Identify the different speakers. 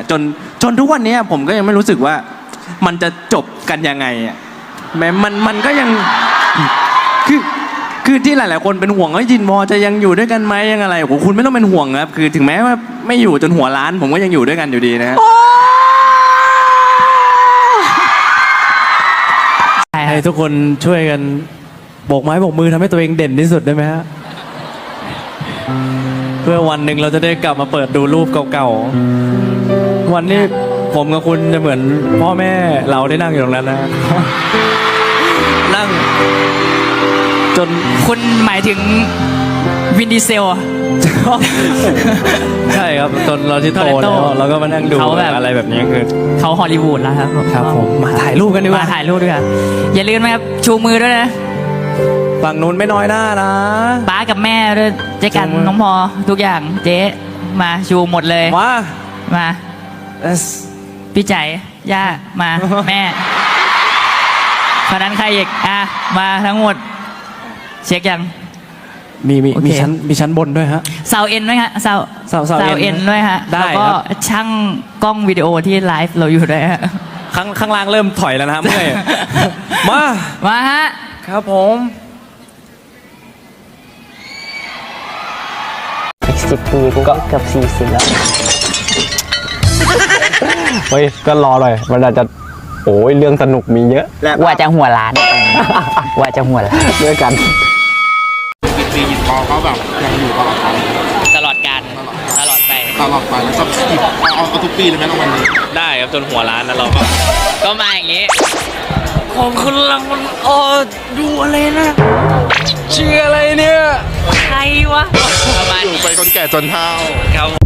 Speaker 1: ยจนจนทุกวันเนี้ยผมก็ยังไม่รู้สึกว่า มันจะจบกันยังไงอะแม้มันมันก็ยังคือคือที่หลาย ๆ คนเป็นห่วงว่าจินวอจะยังอยู่ด้วยกันไหมยังอะไรโอ้โหคุณไม่ต้องเป็นห่วงครับ คือถึงแม้ว่าไม่อยู่จนหัวล้าน ผมก็ยังอยู่ด้วยกันอยู่ดีนะ
Speaker 2: ใช่
Speaker 3: ให้
Speaker 2: ฮะ
Speaker 3: ทุกคนช่วยกันโบกไม้โบกมือทำให้ตัวเองเด่นที่สุดได้ไหมฮะเพื่อวันหนึ่งเราจะได้กลับมาเปิดดูรูปเก่าๆ วันนี้ผมกับคุณจะเหมือนพ่อแม่เราได้นั่งอยู่ตรงนั้นนะ นั่ง จน
Speaker 2: คุณหมายถึงวินดีเซลอะ
Speaker 3: ใช่ครับจนเราที่โต
Speaker 2: โต
Speaker 3: แล้วเราก็มานั่งดู
Speaker 2: เขาแบบ
Speaker 3: อะไรแบบนี้คือ
Speaker 2: เขาฮอลลีวูดแล้วครับ
Speaker 3: ครับผมมาถ่ายรูปกันดีก
Speaker 2: มา
Speaker 3: ว่า
Speaker 2: ถ่ายรูปด้วยกันอย่าลืมนะครับชูมือด้วยนะ
Speaker 3: ฝั่งนู้นไม่น้อยหน้านะ
Speaker 2: ป้ากับแม่ด้วยเจ๊กัน
Speaker 3: ชูมือ
Speaker 2: น้องพอทุกอย่างเจ๊มาชูหมดเลย
Speaker 3: มา
Speaker 2: มา พี่ใจย่ามาแม่เพราะนั้นใครอีกอะมาทั้งหมด เช็คยัง
Speaker 3: มีมี
Speaker 2: โอเค
Speaker 3: มีชั้นมีชั้นบนด้วยฮะ
Speaker 2: เสาเอ็นด้วยฮะเสา
Speaker 3: เสาเสาเอ็น
Speaker 2: เอ็นด้วยฮะ
Speaker 3: ได้
Speaker 2: แล้วก็
Speaker 3: ครับ
Speaker 2: ช่างกล้องวิดีโอที่ไลฟ์เราอยู่ด้วยฮะ
Speaker 3: ข้างข้างล่างเริ่มถอยแล้วนะฮะเมื่อยมา
Speaker 2: มาฮะ
Speaker 3: ครับผม
Speaker 4: อีกสิบปีกูก็เกือบสี่สิบแล้ว
Speaker 5: เฮ้ยก็รอหน่อย มันอาจจะโอ้ยเรื่องสนุกมีเยอะ
Speaker 4: ว่าจะหัวล้าน ว่าจะหัวล้าน
Speaker 5: ด้วยกัน
Speaker 6: สิบปีหยิบพอเขาแบบยังอยู่ตลอดไป
Speaker 2: ตลอดการตลอดไป
Speaker 6: ตลอดไปแล้วก็หยิบเอาเอาเอาทุกปีเลยไหมรางวัลนี้
Speaker 3: ได้ครับจนหัวร้านนะเราก็
Speaker 2: ก็มาอย่างนี้
Speaker 3: ผมคุณลังมันเออดูอะไรนะชื่ออะไรเนี่ย
Speaker 2: ใครวะประมาณ
Speaker 6: อยู่
Speaker 2: นี้
Speaker 6: ไปคนแก่จนเฒ่า
Speaker 3: ครับ